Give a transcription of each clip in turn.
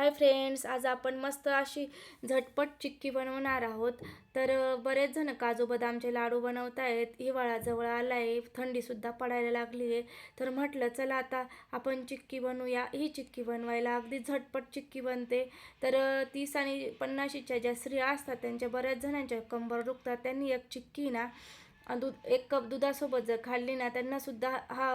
Hi friends आज आपण मस्त अशी झटपट चिक्की बनवणार आहोत. तर बरेच जण काजू बदामचे लाडू बनवत आहेत हिवाळा जवळ आला आहे थंडीसुद्धा पडायला लागली आहे. तर म्हटलं चला आता आपण चिक्की बनवूया. ही चिक्की बनवायला अगदी झटपट चिक्की बनते. तर तीस आणि पन्नाशीच्या ज्या स्त्रिया असतात त्यांच्या बऱ्याच जणांच्या कंबर दुखतात. त्यांनी एक चिक्की ना दूध एक कप दुधासोबत जर खाल्ली ना त्यांनासुद्धा हा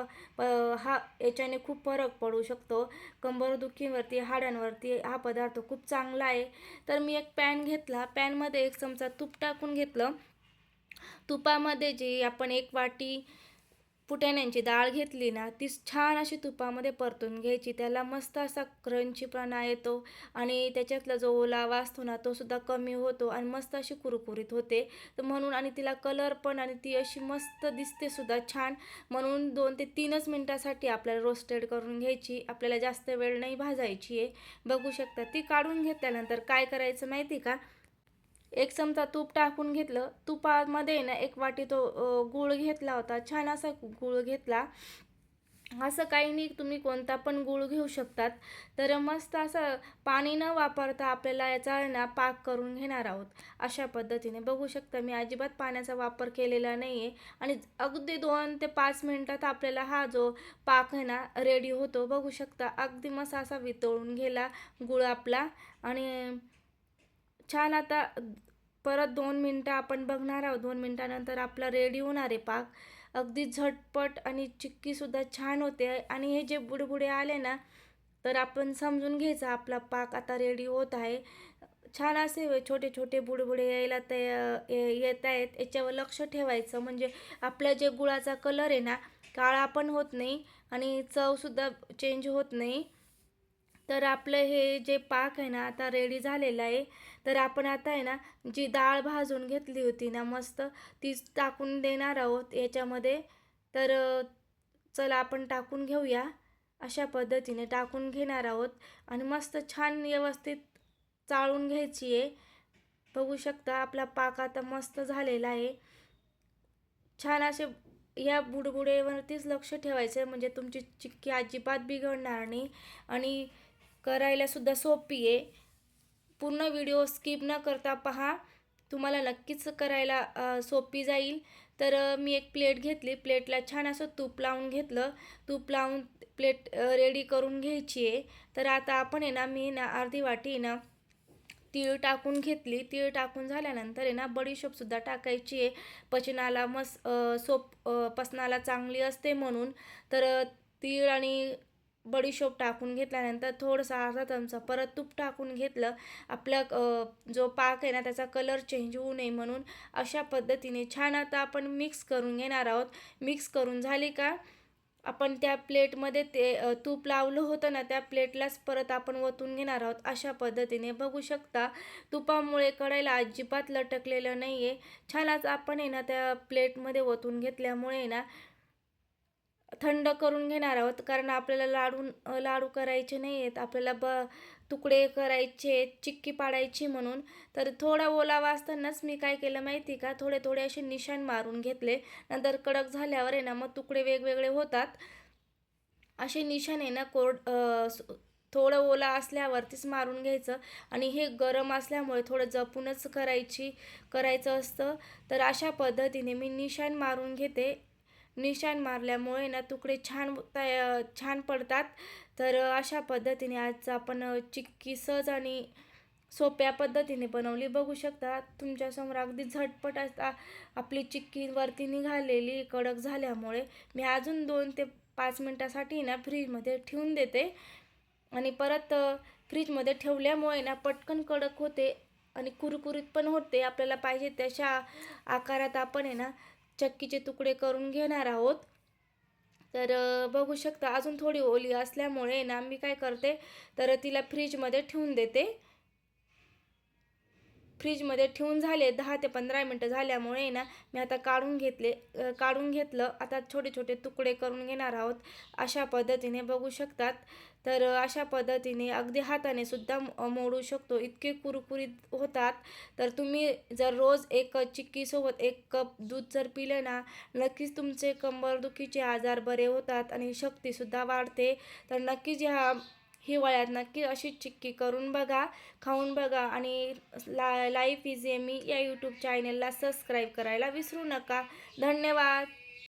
हा याच्याने खूप फरक पडू शकतो. कंबरदुखीवरती हाडांवरती हा पदार्थ खूप चांगला आहे. तर मी एक पॅन घेतला. पॅनमध्ये एक चमचा तूप टाकून घेतलं. तुपामध्ये जी आपण एक वाटी फुटाण्यांची डाळ घेतली ना ती छान अशी तुपामध्ये परतून घ्यायची. त्याला मस्त असा क्रंचीपणा येतो आणि त्याच्यातला जो ओलावा असतो ना तो सुद्धा कमी होतो आणि मस्त अशी कुरकुरीत होते. तर म्हणून आणि तिला कलर पण आणि ती अशी मस्त दिसते सुद्धा छान. म्हणून दोन ते तीनच मिनटासाठी आपल्याला रोस्टेड करून घ्यायची. आपल्याला जास्त वेळ नाही भाजायची आहे. बघू शकता ती काढून घेतल्यानंतर काय करायचं माहिती का? एक चमचा तूप टाकून घेतलं. तुपामध्ये ना एक वाटी तो गूळ घेतला होता. छान असा गूळ घेतला. असं काही नाही तुम्ही कोणता पण गूळ घेऊ शकतात. तर मस्त असं पाणी न वापरता आपल्याला याचा ना पाक करून घेणार आहोत. अशा पद्धतीने. बघू शकता मी अजिबात पाण्याचा वापर केलेला नाही आहे आणि अगदी दोन ते पाच मिनटात आपल्याला हा जो पाक आहे ना रेडी होतो. बघू शकता अगदी मस्त असा वितळून गेला गुळ आपला. आणि छान आता परत दोन मिनटं आपण बघणार आहोत. दोन मिनटानंतर आपला रेडी होणार आहे पाक. अगदी झटपट आणि चिक्कीसुद्धा छान होते. आणि हे जे बुडबुडे आले ना तर आपण समजून घ्यायचा आपला पाक आता रेडी होत आहे. छान असे छोटे छोटे बुडबुडे यायला ते येत आहेत. याच्यावर लक्ष ठेवायचं. म्हणजे आपल्या जे गुळाचा कलर आहे ना काळा पण होत नाही आणि चवसुद्धा चेंज होत नाही. तर आपलं हे जे पाक आहे ना आता रेडी झालेलं आहे. तर आपण आता आहे ना जी डाळ भाजून घेतली होती ना मस्त तीच टाकून देणार आहोत याच्यामध्ये. तर चला आपण टाकून घेऊया. अशा पद्धतीने टाकून घेणार आहोत. आणि मस्त छान व्यवस्थित चाळून घ्यायची आहे. बघू शकता आपला पाक आता मस्त झालेला आहे. छान असे या बुडबुडेवरतीच लक्ष ठेवायचं म्हणजे तुमची चिक्की अजिबात बिघडणार नाही. आणि करायला सुद्धा सोपी आहे. पूर्ण व्हिडिओ स्किप न करता पहा. तुम्हाला नक्कीच करायला सोपी जाईल. तर मी एक प्लेट घेतली. प्लेटला छान असं तूप लावून घेतलं. तूप लावून प्लेट रेडी करून घ्यायची आहे. तर आता आपण आहे ना मी ना अर्धी वाटी ना तीळ टाकून घेतली. तीळ टाकून झाल्यानंतर आहे ना बडीशोपसुद्धा टाकायची आहे. पचनाला मस सोप पचनाला चांगली असते म्हणून. तर तीळ आणि बडीशोप टाकून घेतल्यानंतर थोडंसं अर्धा चमचा परत तूप टाकून घेतलं. आपला जो पाक आहे ना त्याचा कलर चेंज होऊ नये म्हणून अशा पद्धतीने छान आता आपण मिक्स करून घेणार आहोत. मिक्स करून झाली का? आपण त्या प्लेटमध्ये ते तूप लावलं होतं ना त्या प्लेटलाच परत आपण ओतून घेणार आहोत. अशा पद्धतीने बघू शकता. तुपामुळे कढईला अजिबात लटकलेलं नाही आहे छान आपण आहे ना त्या प्लेटमध्ये ओतून घेतल्यामुळे आहे ना थंड करून घेणार आहोत. कारण आपल्याला लाडू लाडू करायचे नाही आहेत आपल्याला ब तुकडे करायचे आहेत, चिक्की पाडायची म्हणून. तर थोडा ओलावा असतानाच मी काय केलं माहिती का? थोडे थोडे असे निशाण मारून घेतले. नंतर कडक झाल्यावर आहे ना मग तुकडे वेगवेगळे होतात. असे निशाण आहे ना कोरड थोडं ओला असल्यावरतीच मारून घ्यायचं. आणि हे गरम असल्यामुळे थोडं जपूनच करायची करायचं असतं. तर अशा पद्धतीने मी निशाण मारून घेते. निशाण मारल्यामुळे ना तुकडे छान तया छान पडतात. तर अशा पद्धतीने आज आपण चिक्की सहज आणि सोप्या पद्धतीने बनवली. बघू शकता तुमच्यासमोर अगदी झटपट असता आपली चिक्की वरती निघालेली कडक झाल्यामुळे मी अजून दोन ते पाच मिनटासाठी ना फ्रीजमध्ये ठेवून देते. आणि परत फ्रीजमध्ये ठेवल्यामुळे ना पटकन कडक होते आणि कुरकुरीत पण होते. आपल्याला पाहिजे तशा आकारात आपण आहे ना चक्कीचे तुकडे करून घेणार आहोत. तर बघू शकता अजून थोडी ओली असल्यामुळे ना मी काय करते तर तिला फ्रीजमध्ये ठेवून देते. फ्रीजमध्ये ठेवून झाले दहा ते पंधरा मिनटं झाल्यामुळे ना मी आता काढून घेतले काढून घेतलं. आता छोटे छोटे तुकडे करून घेणार आहोत. अशा पद्धतीने बघू शकतात. तर अशा पद्धतीने अगदी हाताने सुद्धा मोडू शकतो. इतके कुरकुरीत होतात. तर तुम्ही जर रोज एक चिक्कीसोबत एक कप दूध जर पिलं ना नक्कीच तुमचे कंबरदुखीचे आजार बरे होतात आणि शक्तीसुद्धा वाढते. तर नक्कीच ह्या हिवाळ्यात नक्की अशी चिक्की करून बघा खाऊन बघा आणि ला लाईफ इज एमी या यूट्यूब चॅनलला सबस्क्राईब करायला विसरू नका. धन्यवाद.